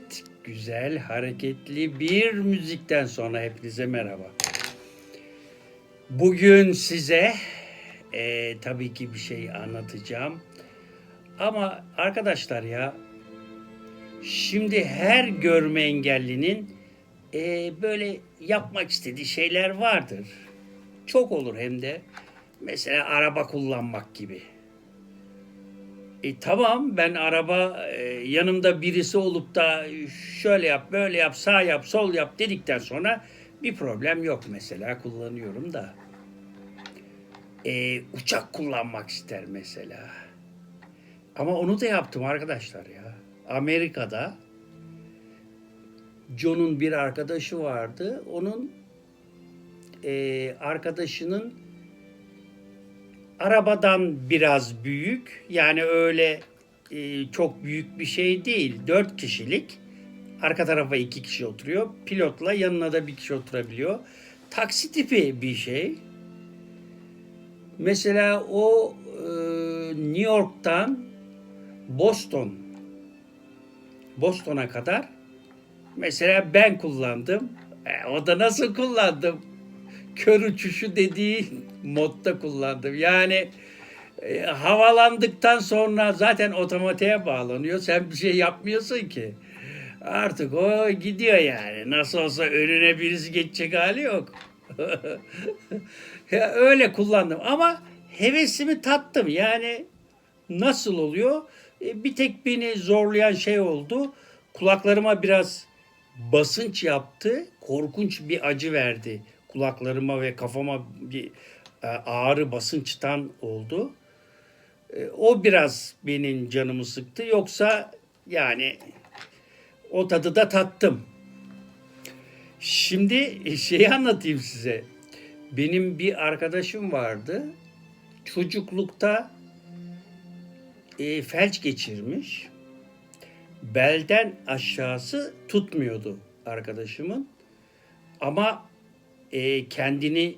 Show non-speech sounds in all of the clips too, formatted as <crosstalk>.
Evet, güzel, hareketli bir müzikten sonra hepinize merhaba. Bugün size eee, tabii ki bir şey anlatacağım. Ama arkadaşlar ya, şimdi her görme engellinin eee, böyle yapmak istediği şeyler vardır. Çok olur hem de. Mesela araba kullanmak gibi. E, tamam ben araba e, yanımda birisi olup da şöyle yap, böyle yap, sağ yap, sol yap dedikten sonra bir problem yok mesela kullanıyorum da. E, uçak kullanmak ister mesela. Ama onu da yaptım arkadaşlar ya. Amerika'da John'un bir arkadaşı vardı. Onun e, arkadaşının arabadan biraz büyük. Yani öyle e, çok büyük bir şey değil. Dört kişilik. Arka tarafa iki kişi oturuyor. Pilotla yanına da bir kişi oturabiliyor. Taksi tipi bir şey. Mesela o e, New York'tan Boston Boston'a kadar mesela ben kullandım. E, o da nasıl kullandım? kör uçuşu dediği modda kullandım. Yani e, havalandıktan sonra zaten otomatiğe bağlanıyor. Sen bir şey yapmıyorsun ki. Artık o gidiyor yani. Nasıl olsa önüne birisi geçecek hali yok. <laughs> ya öyle kullandım ama hevesimi tattım. Yani nasıl oluyor? E, bir tek beni zorlayan şey oldu. Kulaklarıma biraz basınç yaptı. Korkunç bir acı verdi kulaklarıma ve kafama bir ağrı basınçtan oldu. E, O biraz benim canımı sıktı. Yoksa yani o tadı da tattım. Şimdi şeyi anlatayım size. Benim bir arkadaşım vardı. Çocuklukta e, felç geçirmiş. Belden aşağısı tutmuyordu arkadaşımın. Ama e, kendini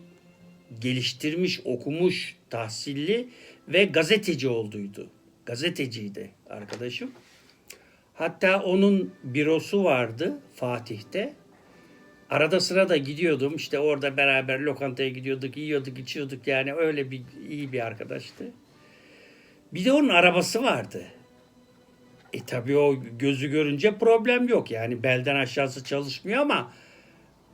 geliştirmiş, okumuş, tahsilli ve gazeteci olduydu. Gazeteciydi arkadaşım. Hatta onun bürosu vardı Fatih'te. Arada sırada gidiyordum. İşte orada beraber lokantaya gidiyorduk, yiyorduk, içiyorduk. Yani öyle bir iyi bir arkadaştı. Bir de onun arabası vardı. E tabii o gözü görünce problem yok. Yani belden aşağısı çalışmıyor ama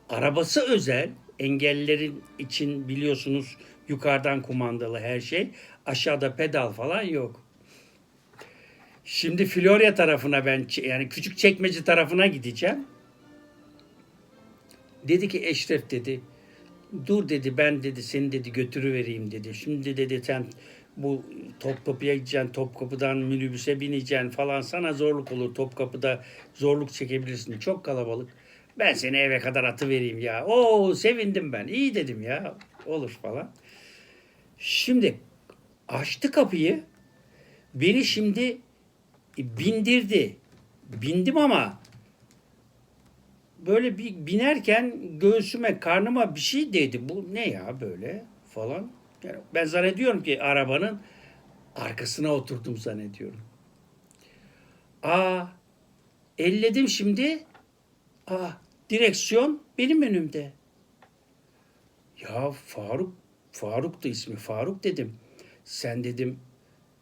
arabası özel. Engellilerin için biliyorsunuz yukarıdan kumandalı her şey. Aşağıda pedal falan yok. Şimdi Florya tarafına ben yani küçük çekmece tarafına gideceğim. Dedi ki Eşref dedi dur dedi ben dedi seni dedi götürüvereyim dedi. Şimdi dedi sen bu Topkapı'ya gideceksin, Topkapı'dan minibüse bineceksin falan sana zorluk olur. Topkapı'da zorluk çekebilirsin. Çok kalabalık. Ben seni eve kadar atı vereyim ya. Oo sevindim ben. İyi dedim ya. Olur falan. Şimdi açtı kapıyı. Beni şimdi bindirdi. Bindim ama böyle bir binerken göğsüme, karnıma bir şey değdi. Bu ne ya böyle falan. Yani ben zannediyorum ki arabanın arkasına oturdum zannediyorum. Aa, elledim şimdi. Aa, direksiyon benim önümde. Ya Faruk, Faruk da ismi Faruk dedim. Sen dedim,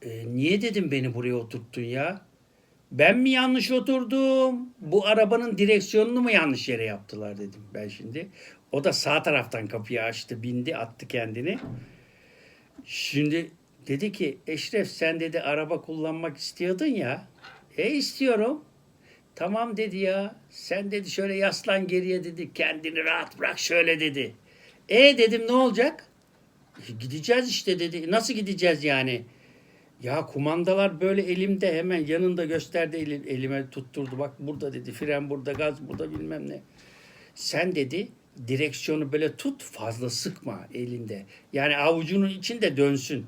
"e, niye dedim beni buraya oturttun ya? Ben mi yanlış oturdum? Bu arabanın direksiyonunu mu yanlış yere yaptılar dedim ben şimdi. O da sağ taraftan kapıyı açtı, bindi, attı kendini. Şimdi dedi ki Eşref sen dedi araba kullanmak istiyordun ya. E istiyorum. Tamam dedi ya. Sen dedi şöyle yaslan geriye dedi. Kendini rahat bırak şöyle dedi. E dedim ne olacak? "E, gideceğiz işte dedi. Nasıl gideceğiz yani? Ya kumandalar böyle elimde hemen yanında gösterdi eli- elime tutturdu. Bak burada dedi fren burada gaz burada bilmem ne. Sen dedi direksiyonu böyle tut fazla sıkma elinde. Yani avucunun içinde dönsün.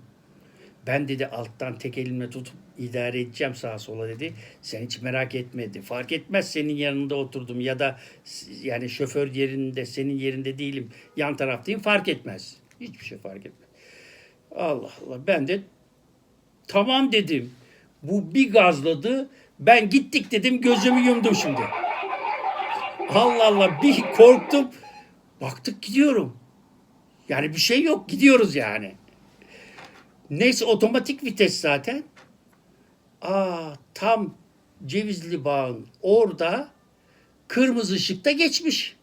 Ben dedi alttan tek elimle tutup idare edeceğim sağa sola dedi. Sen hiç merak etmedi. Fark etmez senin yanında oturdum ya da yani şoför yerinde senin yerinde değilim. Yan taraftayım fark etmez. Hiçbir şey fark etmez. Allah Allah ben de tamam dedim. Bu bir gazladı. Ben gittik dedim gözümü yumdum şimdi. Allah Allah bir korktum. Baktık gidiyorum. Yani bir şey yok gidiyoruz yani. Neyse otomatik vites zaten. Aa tam Cevizli Bağ'ın orada kırmızı ışıkta geçmiş.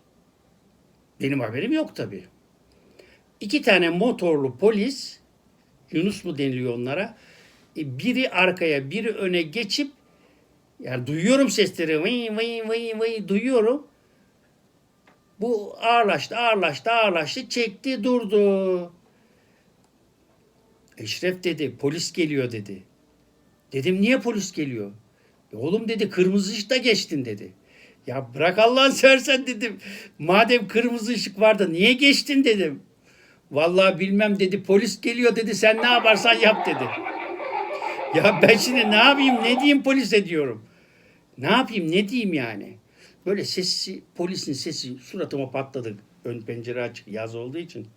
Benim haberim yok tabii. İki tane motorlu polis, Yunus mu deniliyor onlara, e, biri arkaya biri öne geçip yani duyuyorum sesleri vıy vıy vıy vıy duyuyorum. Bu ağırlaştı ağırlaştı ağırlaştı çekti durdu. Eşref dedi polis geliyor dedi. Dedim niye polis geliyor? "E oğlum dedi kırmızı ışıkta geçtin dedi. Ya bırak Allah'ını <laughs> seversen dedim. Madem kırmızı ışık vardı niye geçtin dedim. Vallahi bilmem dedi polis geliyor dedi sen ne yaparsan yap dedi. Ya ben şimdi ne yapayım ne diyeyim polise diyorum. Ne yapayım ne diyeyim yani. Böyle sesi polisin sesi suratıma patladı. Ön pencere açık yaz olduğu için.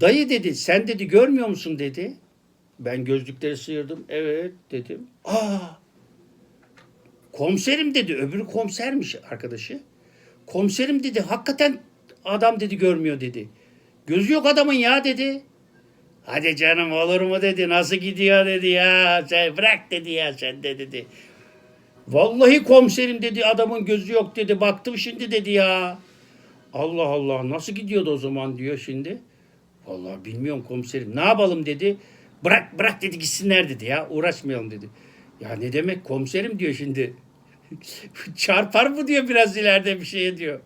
Dayı dedi sen dedi görmüyor musun dedi. Ben gözlükleri sıyırdım. Evet dedim. Aa komiserim dedi. Öbürü komisermiş arkadaşı. Komiserim dedi. Hakikaten adam dedi görmüyor dedi. Gözü yok adamın ya dedi. Hadi canım olur mu dedi. Nasıl gidiyor dedi ya. Sen bırak dedi ya sen de dedi. Vallahi komiserim dedi adamın gözü yok dedi. Baktım şimdi dedi ya. Allah Allah nasıl gidiyordu o zaman diyor şimdi. Vallahi bilmiyorum komiserim. Ne yapalım dedi. Bırak bırak dedi gitsinler dedi ya. Uğraşmayalım dedi. Ya ne demek komiserim diyor şimdi. <laughs> Çarpar mı diyor biraz ileride bir şeye diyor.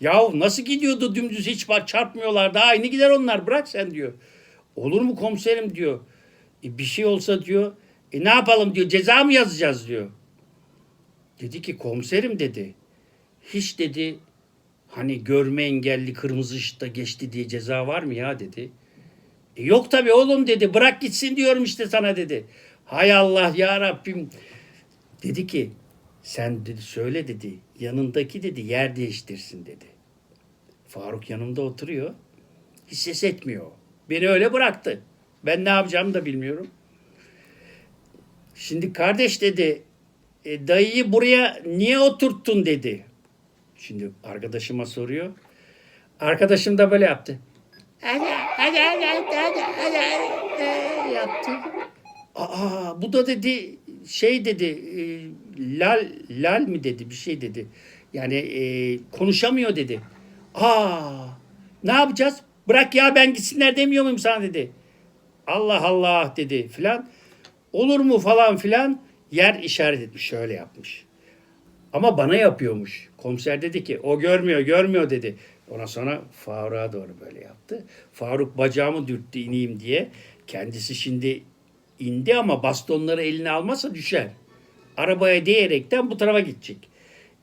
Yahu nasıl gidiyordu dümdüz hiç bak çarpmıyorlar. Daha aynı gider onlar bırak sen diyor. Olur mu komiserim diyor. E, bir şey olsa diyor. E ne yapalım diyor ceza mı yazacağız diyor. Dedi ki komiserim dedi. Hiç dedi hani görme engelli kırmızı ışıkta geçti diye ceza var mı ya dedi. E, yok tabii oğlum dedi. Bırak gitsin diyorum işte sana dedi. Hay Allah ya Rabbim. Dedi ki sen dedi söyle dedi. Yanındaki dedi yer değiştirsin dedi. Faruk yanımda oturuyor. Hiç ses etmiyor. Beni öyle bıraktı. Ben ne yapacağımı da bilmiyorum. Şimdi kardeş dedi e, dayıyı buraya niye oturttun dedi. Şimdi arkadaşıma soruyor. Arkadaşım da böyle yaptı. Hadi hadi hadi hadi hadi hadi, yaptı. Aa bu da dedi şey dedi e, lal lal mi dedi bir şey dedi. Yani e, konuşamıyor dedi. Aa ne yapacağız? Bırak ya ben gitsinler demiyor muyum sana dedi. Allah Allah dedi filan. Olur mu falan filan yer işaret etmiş şöyle yapmış. Ama bana yapıyormuş. Komiser dedi ki o görmüyor görmüyor dedi. Ona sonra Faruk'a doğru böyle yaptı. Faruk bacağımı dürttü ineyim diye. Kendisi şimdi indi ama bastonları eline almazsa düşer. Arabaya değerekten bu tarafa gidecek.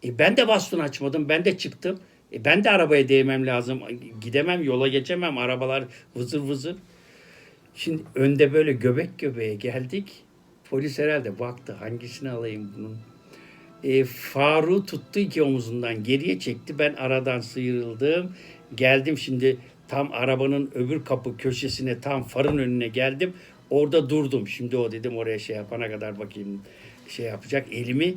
E ben de baston açmadım. Ben de çıktım. E ben de arabaya değmem lazım. Gidemem, yola geçemem. Arabalar vızır vızır. Şimdi önde böyle göbek göbeğe geldik. Polis herhalde baktı hangisini alayım bunun. E, Faruk'u tuttu iki omuzundan geriye çekti. Ben aradan sıyrıldım. Geldim şimdi tam arabanın öbür kapı köşesine tam farın önüne geldim. Orada durdum. Şimdi o dedim oraya şey yapana kadar bakayım şey yapacak. Elimi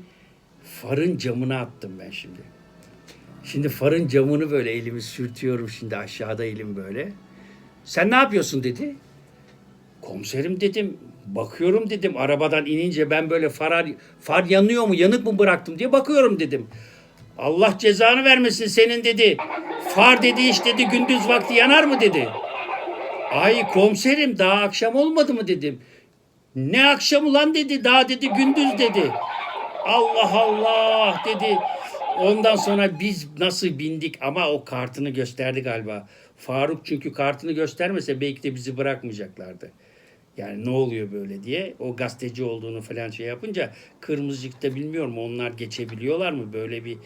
farın camına attım ben şimdi. Şimdi farın camını böyle elimi sürtüyorum şimdi aşağıda elim böyle. Sen ne yapıyorsun dedi. Komiserim dedim. Bakıyorum dedim arabadan inince ben böyle far, far yanıyor mu yanık mı bıraktım diye bakıyorum dedim. Allah cezanı vermesin senin dedi. Far dedi iş dedi gündüz vakti yanar mı dedi. Ay komiserim daha akşam olmadı mı dedim. Ne akşam ulan dedi daha dedi gündüz dedi. Allah Allah dedi. Ondan sonra biz nasıl bindik ama o kartını gösterdi galiba. Faruk çünkü kartını göstermese belki de bizi bırakmayacaklardı. Yani ne oluyor böyle diye. O gazeteci olduğunu falan şey yapınca kırmızıcıkta bilmiyorum onlar geçebiliyorlar mı? Böyle bir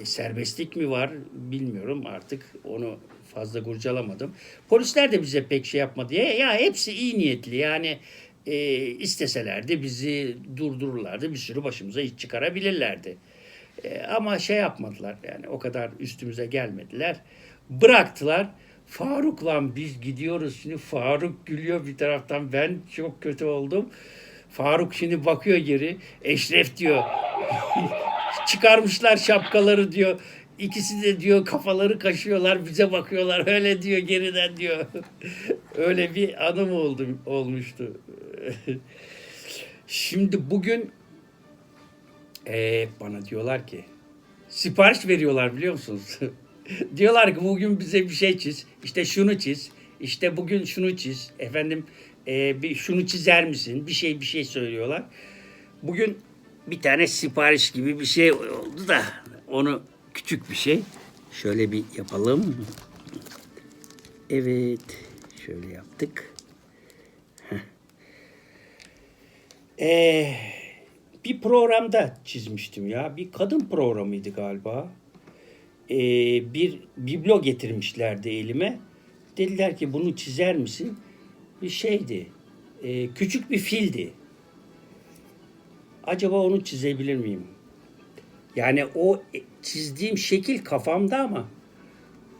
e, serbestlik mi var bilmiyorum artık onu fazla kurcalamadım. Polisler de bize pek şey yapmadı. Ya, ya hepsi iyi niyetli yani e, isteselerdi bizi durdururlardı. Bir sürü başımıza iş çıkarabilirlerdi. E, ama şey yapmadılar yani o kadar üstümüze gelmediler. Bıraktılar. Faruk'la biz gidiyoruz şimdi. Faruk gülüyor bir taraftan. Ben çok kötü oldum. Faruk şimdi bakıyor geri. Eşref diyor. <laughs> Çıkarmışlar şapkaları diyor. İkisi de diyor kafaları kaşıyorlar bize bakıyorlar öyle diyor geriden diyor. <laughs> öyle bir anım oldu olmuştu. <laughs> Şimdi bugün eee, bana diyorlar ki sipariş veriyorlar biliyor musunuz? <laughs> diyorlar ki bugün bize bir şey çiz. İşte şunu çiz. İşte bugün şunu çiz. Efendim eee, bir şunu çizer misin? Bir şey bir şey söylüyorlar. Bugün bir tane sipariş gibi bir şey oldu da onu küçük bir şey. Şöyle bir yapalım. Evet. Şöyle yaptık. Ee, bir programda çizmiştim ya. Bir kadın programıydı galiba. Ee, bir biblo getirmişlerdi elime. Dediler ki bunu çizer misin? Bir şeydi. Ee, küçük bir fildi. Acaba onu çizebilir miyim? Yani o çizdiğim şekil kafamda ama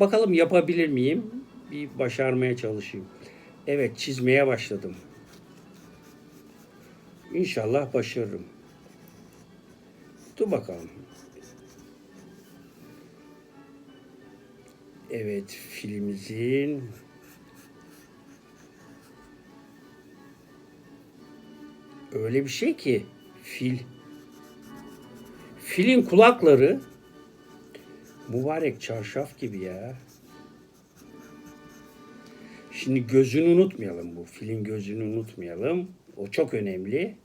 bakalım yapabilir miyim? Bir başarmaya çalışayım. Evet çizmeye başladım. İnşallah başarırım. Dur bakalım. Evet filimizin öyle bir şey ki fil filin kulakları mübarek çarşaf gibi ya. Şimdi gözünü unutmayalım bu. Filin gözünü unutmayalım. O çok önemli.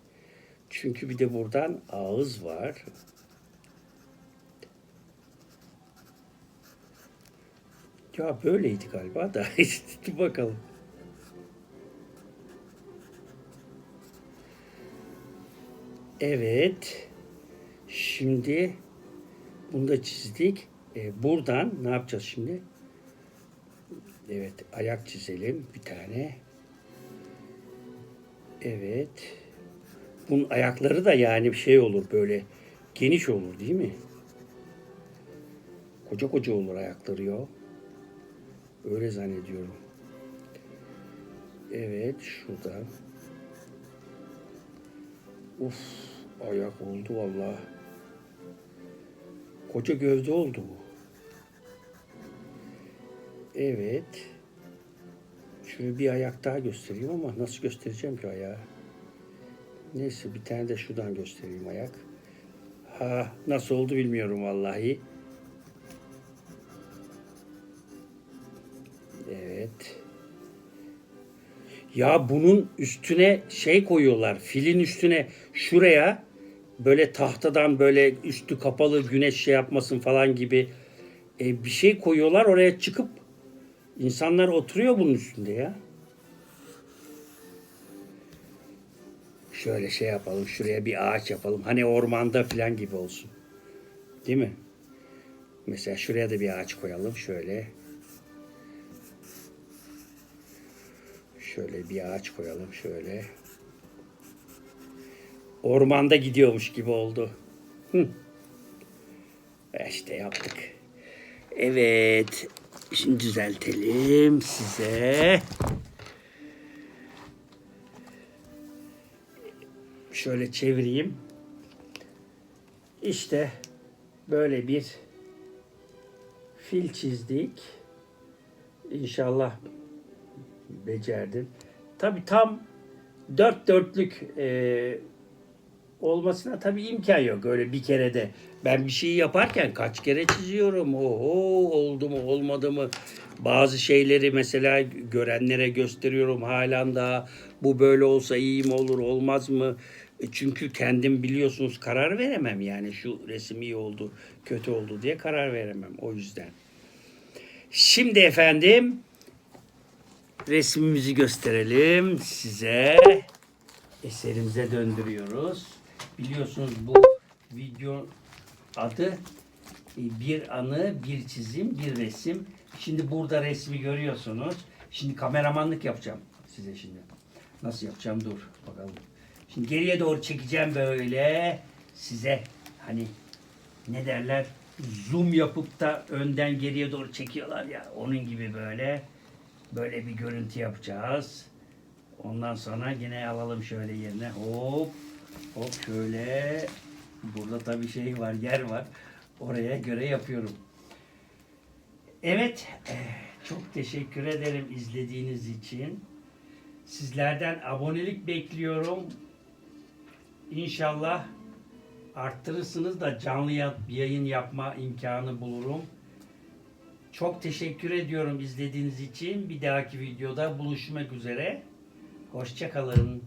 Çünkü bir de buradan ağız var. Ya böyleydi galiba da. <laughs> Bakalım. Evet. Şimdi bunu da çizdik. Ee, buradan ne yapacağız şimdi? Evet, ayak çizelim bir tane. Evet. Bunun ayakları da yani bir şey olur böyle geniş olur değil mi? Koca koca olur ayakları ya. Öyle zannediyorum. Evet, şuradan. Uf, ayak oldu vallahi. Koca gövde oldu bu. Evet. Şunu bir ayak daha göstereyim ama nasıl göstereceğim ki ayağı? Neyse bir tane de şuradan göstereyim ayak. Ha nasıl oldu bilmiyorum vallahi. Ya bunun üstüne şey koyuyorlar. Filin üstüne şuraya böyle tahtadan böyle üstü kapalı güneş şey yapmasın falan gibi e, bir şey koyuyorlar. Oraya çıkıp insanlar oturuyor bunun üstünde ya. Şöyle şey yapalım. Şuraya bir ağaç yapalım. Hani ormanda falan gibi olsun. Değil mi? Mesela şuraya da bir ağaç koyalım. Şöyle. Şöyle bir ağaç koyalım. Şöyle. Ormanda gidiyormuş gibi oldu. Hı. İşte yaptık. Evet. Şimdi düzeltelim size. Şöyle çevireyim. İşte böyle bir fil çizdik. İnşallah becerdim. Tabi tam dört dörtlük e, olmasına tabi imkan yok öyle bir kerede. Ben bir şeyi yaparken kaç kere çiziyorum. Oho oldu mu olmadı mı? Bazı şeyleri mesela görenlere gösteriyorum halen daha. Bu böyle olsa iyi mi olur olmaz mı? E Çünkü kendim biliyorsunuz karar veremem yani şu resim iyi oldu kötü oldu diye karar veremem o yüzden. Şimdi efendim resmimizi gösterelim size. Eserimize döndürüyoruz. Biliyorsunuz bu video adı e, bir anı, bir çizim, bir resim. Şimdi burada resmi görüyorsunuz. Şimdi kameramanlık yapacağım size şimdi. Nasıl yapacağım dur bakalım. Şimdi geriye doğru çekeceğim böyle size hani ne derler zoom yapıp da önden geriye doğru çekiyorlar ya onun gibi böyle böyle bir görüntü yapacağız. Ondan sonra yine alalım şöyle yerine. Hop. Hop şöyle. Burada tabii şey var, yer var. Oraya göre yapıyorum. Evet. eh, Çok teşekkür ederim izlediğiniz için. Sizlerden abonelik bekliyorum. İnşallah arttırırsınız da canlı ya- yayın yapma imkanı bulurum. Çok teşekkür ediyorum izlediğiniz için. Bir dahaki videoda buluşmak üzere. Hoşçakalın.